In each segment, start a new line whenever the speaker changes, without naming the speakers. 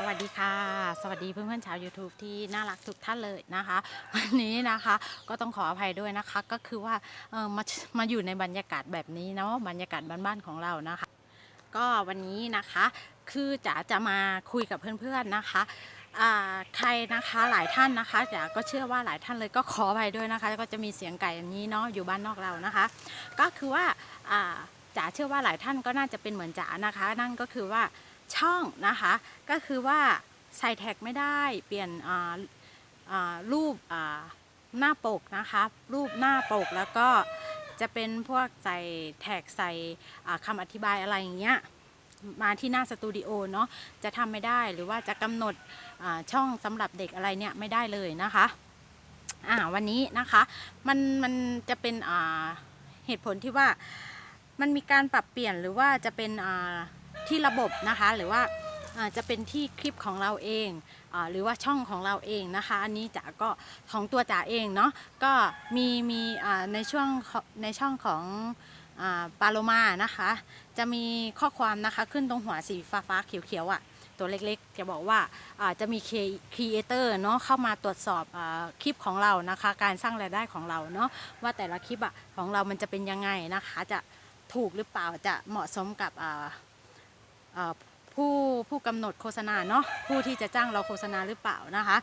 สวัสดีค่ะ สวัสดีเพื่อนๆชาว YouTube ที่น่ารักทุกท่านเลยนะคะ วันนี้นะคะก็ต้องขออภัยด้วยนะคะก็คือว่าเออมามาอยู่ในบรรยากาศแบบนี้เนาะบรรยากาศบ้านๆของเรานะคะ ก็วันนี้นะคะคือจ๋าจะมาคุยกับเพื่อนๆนะคะใครนะคะหลายท่านนะคะจ๋าก็เชื่อว่าหลายท่านเลยก็ขออภัยด้วยนะคะ ก็จะมีเสียงไก่อย่างนี้เนาะอยู่บ้านนอกเรานะคะ ก็คือว่าจ๋าเชื่อว่าหลายท่านก็น่าจะเป็นเหมือนจ๋านะคะ นั่นก็คือว่า ช่องนะคะ ก็คือว่าใส่แท็กไม่ได้เปลี่ยนรูปหน้าปกนะคะรูปหน้าปกแล้วก็จะเป็นพวกใส่แท็กใส่คำอธิบายอะไรอย่างเงี้ยมาที่หน้าสตูดิโอเนาะจะทำไม่ได้หรือว่าจะกำหนดช่องสำหรับเด็กอะไรเนี่ยไม่ได้เลยนะคะอ่าวันนี้นะคะมันมันจะเป็นอ่าเหตุผลที่ว่ามันมีการปรับเปลี่ยนหรือว่าจะเป็นอ่า ที่ระบบนะคะ หรือว่าจะเป็นที่คลิปของเราเองอหรือว่าช่องของเราเองนะคะ อันนี้จ๋าก็ของตัวจ๋าเองเนาะก็มีมีในช่วงในช่องของอปาโลมานะคะ จะมีข้อความนะคะขึ้นตรงหัวสีฟ้าฟ้าๆเขียวๆอะ่ะตัวเล็กๆ จะบอกว่าจะมีครีเอเตอร์เนาะเข้ามาตรวจสอบอคลิปของเรานะคะ การสร้างรายได้ของเราเนาะว่าแต่ละคลิปอะของเรามันจะเป็นยังไงนะคะ จะถูกหรือเปล่าจะเหมาะสมกับ ผู้ผู้กำหนดโฆษณาเนาะผู้ที่จะจ้างเราโฆษณาหรือเปล่านะคะ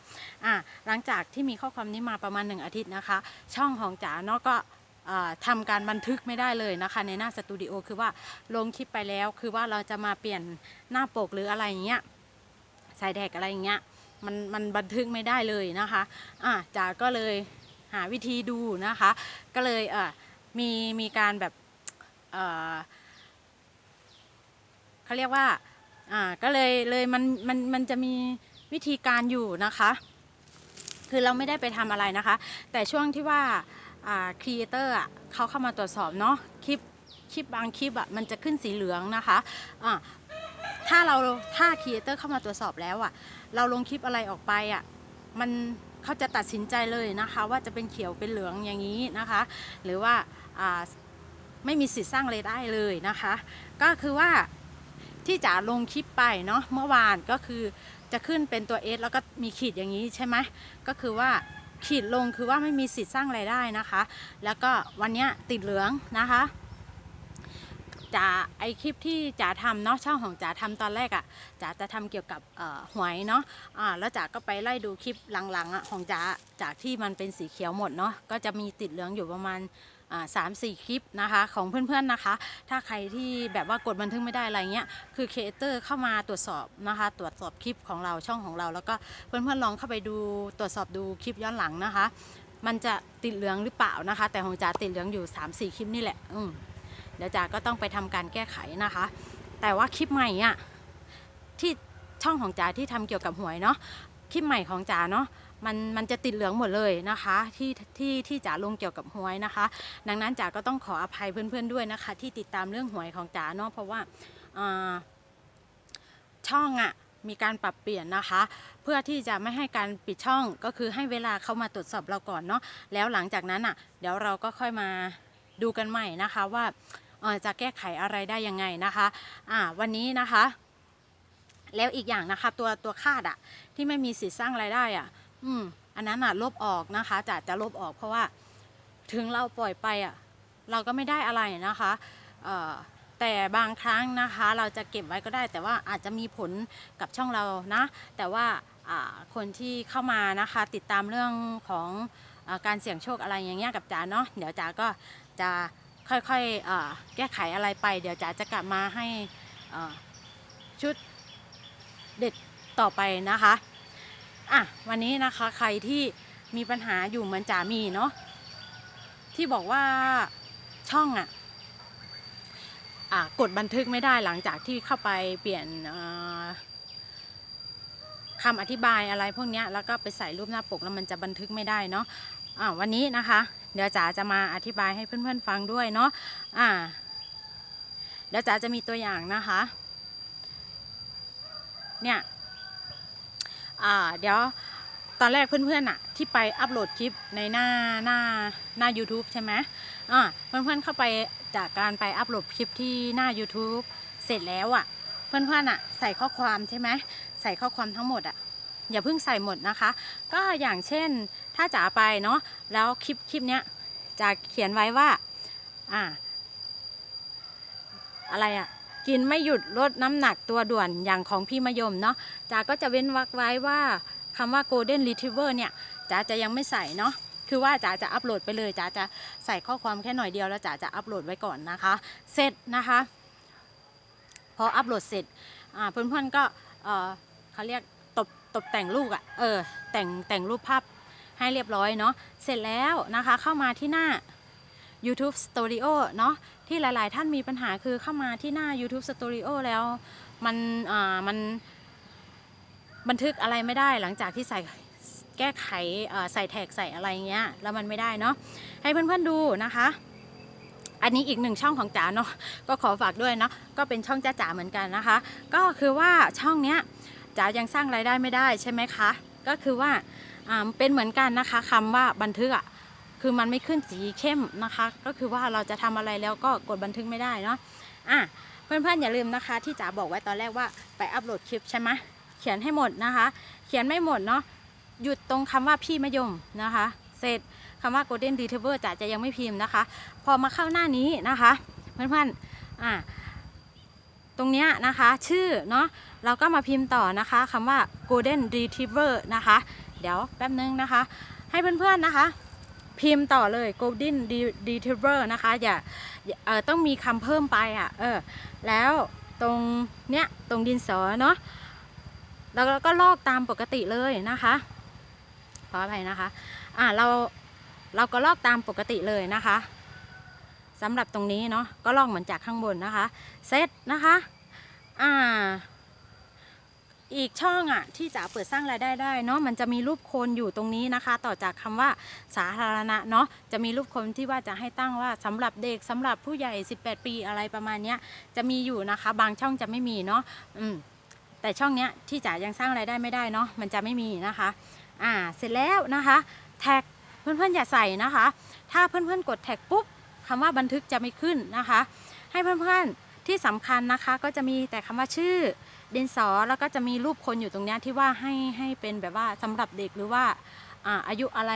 อ่าหลังจากที่มีข้อความนี้มาประมาณหนึ่งอาทิตย์นะคะ ช่องของจ๋าเนาะก็อ่าทำการบันทึกไม่ได้เลยนะคะ ในหน้าสตูดิโอคือว่าลงคลิปไปแล้วคือว่าเราจะมาเปลี่ยนหน้าปกหรืออะไรอย่างเงี้ยใส่แท็กอะไรอย่างเงี้ยมันมันบันทึกไม่ได้เลยนะคะอะจ๋าก็เลยหาวิธีดูนะคะ ก็เลยเอ่อมีมีการแบบเอ่อ เขาเรียกว่าอ่าก็เลยเลยมันมันมันจะมีวิธีการอยู่นะคะ คือเราไม่ได้ไปทำอะไรนะคะ แต่ช่วงที่ว่าครีเอเตอร์อะเขาเข้ามาตรวจสอบเนาะคลิปคลิปบางคลิปอะมันจะขึ้นสีเหลืองนะคะอะถ้าเราถ้าครีเอเตอร์เข้ามาตรวจสอบแล้วอะเราลงคลิปอะไรออกไปอะมันเขาจะตัดสินใจเลยนะคะ ว่าจะเป็นเขียวเป็นเหลืองอย่างนี้นะคะ หรือว่าไม่มีสิทธิ์สร้างรายได้เลยนะคะ ก็คือว่า ที่จ๋าลงคลิปไปเนาะเมื่อวานก็คือจะขึ้นเป็นตัว S แล้วก็มีขีดอย่างนี้ใช่ไหมก็คือว่าขีดลงคือว่าไม่มีสิทธิ์สร้างรายได้นะคะ แล้วก็วันนี้ติดเหลืองนะคะจ๋าไอคลิปที่จ๋าทำเนาะช่องของจ๋าทำตอนแรกอะ่ะจ๋าจะทำเกี่ยวกับหวยเนาะอ่าแล้วจ๋าก็ไปไล่ดูคลิปหลังๆอะของจ๋าจากที่มันเป็นสีเขียวหมดเนาะก็จะมีติดเหลืองอยู่ประมาณ สามสี่คลิปนะคะของเพื่อนๆนะคะ ถ้าใครที่แบบว่ากดบันทึกไม่ได้อะไรเงี้ยคือครีเอเตอร์เข้ามาตรวจสอบนะคะ ตรวจสอบคลิปของเราช่องของเรา แล้วก็เพื่อนๆลองเข้าไปดูตรวจสอบดูคลิปย้อนหลังนะคะ มันจะติดเหลืองหรือเปล่านะคะ แต่ของจ๋าติดเหลืองอยู่3 4คลิปนี่แหละอืมเดี๋ยวจ๋าก็ต้องไปทำการแก้ไขนะคะ แต่ว่าคลิปใหม่อะที่ช่องของจ๋าที่ทำเกี่ยวกับหวยเนาะคลิปใหม่ของจ๋าเนาะ มันมันจะติดเหลืองหมดเลยนะคะ ที่ที่ที่จ๋าลงเกี่ยวกับหวยนะคะ ดังนั้นจ๋าก็ต้องขออภัยเพื่อนๆด้วยนะคะ ที่ติดตามเรื่องหวยของจ๋าเนาะเพราะว่าช่องอะ่ะมีการปรับเปลี่ยนนะคะ เพื่อที่จะไม่ให้การปิดช่องก็คือให้เวลาเข้ามาตรวจสอบเราก่อนเนาะแล้วหลังจากนั้นอะ เดี๋ยวเราก็ค่อยมาดูกันใหม่นะคะว่าจะแก้ไขอะไรได้ยังไงนะคะอ่าวันนี้นะคะ แล้วอีกอย่างนะคะ ตัวตัวคาดอะที่ไม่มีสิทธิ์สร้างรายได้อะ อืม อันนั้นอะลบออกนะคะจะจะลบออกเพราะว่าถึงเราปล่อยไปอะเราก็ไม่ได้อะไรนะคะเอ่อแต่บางครั้งนะคะเราจะเก็บไว้ก็ได้ แต่ว่าอาจจะมีผลกับช่องเรานะ แต่ว่าคนที่เข้ามานะคะติดตามเรื่องของอการเสี่ยงโชคอะไรอย่างเงี้ยกับจ๋าเนาะเดี๋ยวจ๋าก็จะค่อยๆแก้ไขอะไรไป เดี๋ยวจ๋าจะกลับมาให้ชุดเด็ดต่อไปนะคะ อะวันนี้นะคะใครที่มีปัญหาอยู่เหมือนจ๋ามีเนาะที่บอกว่าช่องอะอ่ากดบันทึกไม่ได้หลังจากที่เข้าไปเปลี่ยนคำอธิบายอะไรพวกเนี้ยแล้วก็ไปใส่รูปหน้าปกแล้วมันจะบันทึกไม่ได้เนาะอ่าวันนี้นะคะ เดี๋ยวจ๋าจะมาอธิบายให้เพื่อนๆฟังด้วยเนาะอ่าเดี๋ยวจ๋าจะมีตัวอย่างนะคะ เนี่ย อ่าเดี๋ยวตอนแรกเพื่อนๆอะที่ไปอัปโหลดคลิปในหน้าหน้าหน้า YouTube ใช่ไหมอ่าเพื่อนๆเข้าไปจากการไปอัปโหลดคลิปที่หน้า YouTube เสร็จแล้วอะ เพื่อนๆอะใส่ข้อความใช่ไหมใส่ข้อความทั้งหมดอะอย่าเพิ่งใส่หมดนะคะ ก็อย่างเช่นถ้าจ๋าไปเนาะแล้วคลิปคลิปเนี้ยจะเขียนไว้ว่าอ่าอะไรอะ กินไม่หยุดลดน้ำหนักตัวด่วนอย่างของพี่มะยมเนาะจ๋าก็จะเว้นวรรคไว้ว่าคำว่า golden retriever เนี่ยจ๋าจะยังไม่ใส่เนาะคือว่าจ๋าจะอัปโหลดไปเลยจ๋าจะใส่ข้อความแค่หน่อยเดียวแล้วจ๋าจะอัปโหลดไว้ก่อนนะคะ เสร็จนะคะ พออัปโหลดเสร็จเพื่อนๆก็เออเขาเรียกตบตบแต่งรูปอะเออแต่งแต่งรูปภาพให้เรียบร้อยเนาะเสร็จแล้วนะคะเข้ามาที่หน้า YouTube Studio เนาะที่หลาย ๆ ท่านมีปัญหาคือเข้ามาที่หน้า YouTube Studio แล้วมันอ่ามันบันทึกอะไรไม่ได้หลังจากที่ใส่แก้ไขใส่แท็กใส่อะไรเงี้ยแล้วมันไม่ได้เนาะให้เพื่อน ๆ ดูนะคะ อันนี้อีกหนึ่งช่องของจ๋าเนาะก็ขอฝากด้วยเนาะก็เป็นช่องจ้าจ๋าเหมือนกันนะคะ ก็คือว่าช่องเนี้ยจ๋ายังสร้างรายได้ไม่ได้ใช่ไหมคะ ก็คือว่าอ่าเป็นเหมือนกันนะคะคำว่าบันทึกอะ คือมันไม่ขึ้นสีเข้มนะคะ ก็คือว่าเราจะทำอะไรแล้วก็กดบันทึกไม่ได้เนาะอะเพื่อนๆอย่าลืมนะคะ ที่จ๋าบอกไว้ตอนแรกว่าไปอัปโหลดคลิปใช่ไหมเขียนให้หมดนะคะ เขียนไม่หมดเนาะหยุดตรงคำว่าพี่มะยมนะคะ เสร็จคำว่า golden retriever จ๋าจะยังไม่พิมพ์นะคะ พอมาเข้าหน้านี้นะคะ เพื่อนๆอะตรงเนี้ยนะคะชื่อเนาะเราก็มาพิมพ์ต่อนะคะคำว่า golden retriever นะคะ เดี๋ยวแป๊บนึงนะคะ ให้เพื่อนๆนะคะ พิมพ์ต่อเลย golden retriever นะคะ อย่าเออต้องมีคำเพิ่มไปอะเออแล้วตรงเนี้ยตรงดินสอเนาะแล้วเราก็ลอกตามปกติเลยนะคะขออภัยนะคะอ่าเราเราก็ลอกตามปกติเลยนะคะสำหรับตรงนี้เนาะก็ลอกเหมือนจากข้างบนนะคะเซตนะคะอ่า อีกช่องอะที่จะเปิดสร้างรายได้ได้เนาะมันจะมีรูปคนอยู่ตรงนี้นะคะ ต่อจากคำว่าสาธารณะเนาะจะมีรูปคนที่ว่าจะให้ตั้งว่าสำหรับเด็กสำหรับผู้ใหญ่ 18 ปีอะไรประมาณเนี้ยจะมีอยู่นะคะ บางช่องจะไม่มีเนาะอืมแต่ช่องเนี้ยที่จ๋ายังสร้างรายได้ไม่ได้เนาะมันจะไม่มีนะคะอ่าเสร็จแล้วนะคะ แท็กเพื่อนๆอย่าใส่นะคะ ถ้าเพื่อนๆกดแท็กปุ๊บคำว่าบันทึกจะไม่ขึ้นนะคะ ให้เพื่อนๆที่สำคัญนะคะก็จะมีแต่คำว่าชื่อ ดินสอแล้วก็จะมีรูปคนอยู่ตรงนี้ที่ว่าให้ให้เป็นแบบว่าสำหรับเด็กหรือว่าอ่าอายุอะไร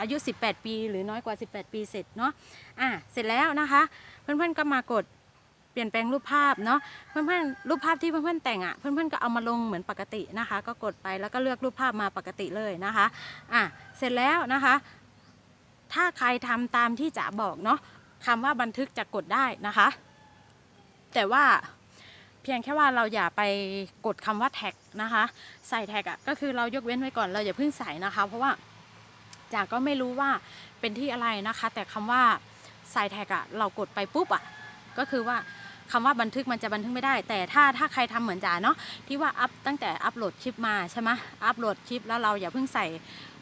อายุ 18 ปี หรือน้อยกว่า 18 ปีเสร็จเนาะอะเสร็จแล้วนะคะ เพื่อนๆก็มากดเปลี่ยนแปลงรูปภาพเนาะเพื่อนๆรูปภาพที่เพื่อนๆแต่งอะเพื่อนๆก็เอามาลงเหมือนปกตินะคะ ก็กดไปแล้วก็เลือกรูปภาพมาปกติเลยนะคะอะเสร็จแล้วนะคะ ถ้าใครทำตามที่จ๋าบอกเนาะคำว่าบันทึกจะกดได้นะคะ แต่ว่า เพียงแค่ว่าเราอย่าไปกดคำว่าแท็กนะคะ ใส่แท็กอะ่ะก็คือเรายกเว้นไว้ก่อนเราอย่าเพิ่งใส่นะคะ เพราะว่าจากก็ไม่รู้ว่าเป็นที่อะไรนะคะ แต่คำว่าใส่แท็กอะ่ะเรากดไปปุ๊บอะ่ะก็คือว่าคำว่าบันทึกมันจะบันทึกไม่ได้ แต่ถ้าถ้าใครทำเหมือนจ๋าเนาะที่ว่าอัพตั้งแต่อัพโหลดคลิปมาใช่ไหมอัพโหลดคลิปแล้วเราอย่าเพิ่งใส่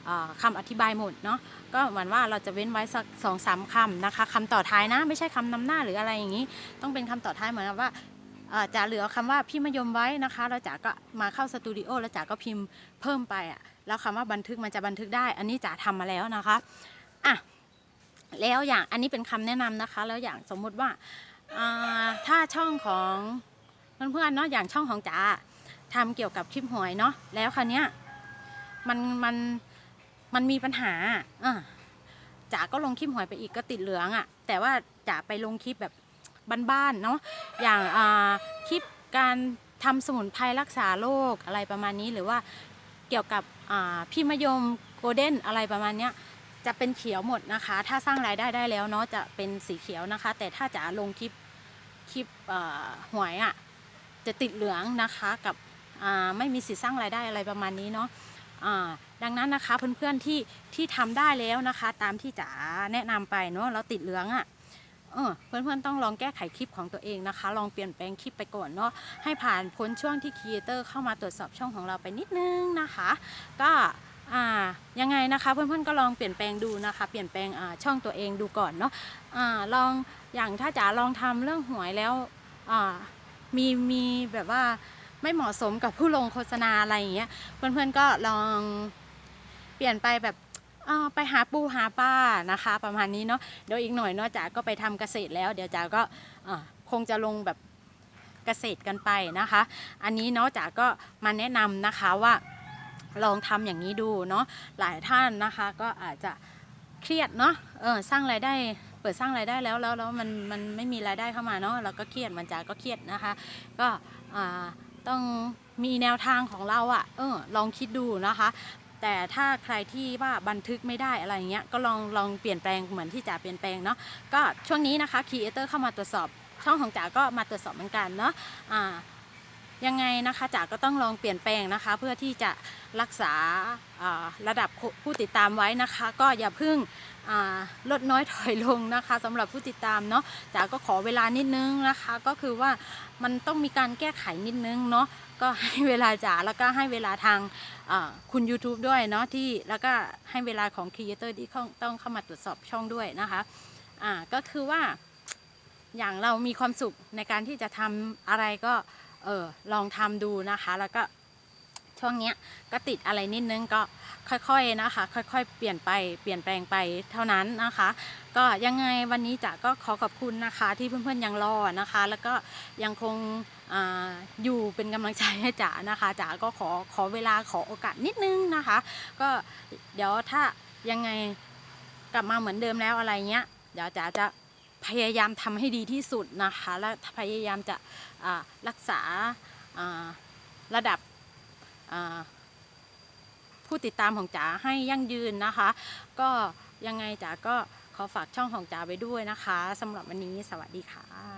เอ่อคำอธิบายหมดเนาะก็เหมือนว่าเราจะเว้นไว้สักสองสามคำนะคะคำต่อท้ายนะ ไม่ใช่คำนำหน้าหรืออะไรอย่างนี้ ต้องเป็นคำต่อท้ายเหมือนกับว่า จ๋าเหลือคำว่าพี่มยมไว้นะคะแล้วจ๋าก็มาเข้าสตูดิโอแล้วจ๋าก็พิมพ์เพิ่มไปอะแล้วคำว่าบันทึกมันจะบันทึกได้ อันนี้จ๋าทำมาแล้วนะคะอะแล้วอย่างอันนี้เป็นคำแนะนำนะคะ แล้วอย่างสมมุติว่าถ้าช่องของเพื่อนๆเนาะอย่างช่องของจ๋าทำเกี่ยวกับคลิปหวยเนาะแล้วคราวเนี้ยมันมันมันมีปัญหาอะจ๋าก็ลงคลิปหวยไปอีกก็ติดเหลืองอะ แต่ว่าจ๋าไปลงคลิปแบบ บ้านๆเนาะอย่างคลิปการทำสมุนไพรรักษาโรคอะไรประมาณนี้ หรือว่าเกี่ยวกับพี่มยมโกลเด้นอะไรประมาณเนี้ยจะเป็นเขียวหมดนะคะ ถ้าสร้างรายได้ได้แล้วเนาะจะเป็นสีเขียวนะคะ แต่ถ้าจะลงคลิปคลิปหวยอะ่ะจะติดเหลืองนะคะกับไม่มีสิทธิ์สร้างรายได้อะไรประมาณนี้เนาะดังนั้นนะคะเพื่อนๆที่ที่ทำได้แล้วนะคะ ตามที่จ๋าแนะนำไปเนาะแล้วติดเหลืองอะ เออเพื่อนๆต้องลองแก้ไขคลิปของตัวเองนะคะ ลองเปลี่ยนแปลงคลิปไปก่อนเนาะให้ผ่านพ้นช่วงที่ครีเอเตอร์เข้ามาตรวจสอบช่องของเราไปนิดนึงนะคะ ก็อ่ายังไงนะคะเพื่อนๆก็ลองเปลี่ยนแปลงดูนะคะ เปลี่ยนแปลงอ่าช่องตัวเองดูก่อนเนาะอ่าลองอย่างถ้าจ๋าลองทำเรื่องหวยแล้วอ่ามีมีแบบว่าไม่เหมาะสมกับผู้ลงโฆษณาอะไรอย่างเงี้ยเพื่อนๆก็ลองเปลี่ยนไปแบบ ไปหาปูหาปลานะคะ ประมาณนี้เนาะเดี๋ยวอีกหน่อยเนาะจ๋าก็ไปทำเกษตรแล้ว เดี๋ยวจ๋าก็คงจะลงแบบเกษตรกันไปนะคะ อันนี้เนาะจ๋าก็มาแนะนำนะคะว่าลองทำอย่างนี้ดูเนาะหลายท่านนะคะก็อาจจะเครียดเนาะเออสร้างรายได้เปิดสร้างรายได้แล้วแล้วแล้วมันมันไม่มีรายได้เข้ามาเนาะเราก็เครียดมันจ๋าก็เครียดนะคะ ก็อ่าต้องมีแนวทางของเราอะ่ะเออลองคิดดูนะคะ แต่ถ้าใครที่ว่าบันทึกไม่ได้อะไรเงี้ยก็ลองลองเปลี่ยนแปลงเหมือนที่จ๋าเปลี่ยนแปลงเนาะก็ช่วงนี้นะคะครีเอเตอร์เข้ามาตรวจสอบช่องของจ๋าก็มาตรวจสอบเหมือนกันเนาะอ่า ยังไงนะคะจ๋าก็ต้องลองเปลี่ยนแปลงนะคะ เพื่อที่จะรักษาระดับผู้ติดตามไว้นะคะ ก็อย่าเพิ่งลดน้อยถอยลงนะคะสำหรับผู้ติดตามเนาะจ๋าก็ขอเวลานิดนึงนะคะ ก็คือว่ามันต้องมีการแก้ไขนิดนึงเนาะก็ให้เวลาจ๋าแล้วก็ให้เวลาทางคุณ YouTube ด้วยเนาะที่แล้วก็ให้เวลาของครีเอเตอร์ที่ต้องเข้ามาตรวจสอบช่องด้วยนะคะอ่าก็คือว่าอย่างเรามีความสุขในการที่จะทำอะไรก็ เออลองทำดูนะคะ แล้วก็ช่วงเนี้ยก็ติดอะไรนิดนึงก็ค่อยๆนะคะ ค่อยๆ เปลี่ยนไปเปลี่ยนแปลงไปเท่านั้นนะคะ ก็ยังไงวันนี้จ๋าก็ขอขอบคุณนะคะ ที่เพื่อนๆยังรอนะคะ แล้วก็ยังคงออยู่เป็นกำลังใจให้จ๋านะคะจ๋าก็ขอขอเวลาขอโอกาสนิดนึงนะคะ ก็เดี๋ยวถ้ายังไงกลับมาเหมือนเดิมแล้วอะไรเงี้ยเดี๋ยวจ๋าจะ พยายามทำให้ดีที่สุดนะคะ และพยายามจะรักษาระดับผู้ติดตามของจ๋าให้ยั่งยืนนะคะ ก็ยังไงจ๋าก็ขอฝากช่องของจ๋าไว้ด้วยนะคะสำหรับวันนี้สวัสดีค่ะ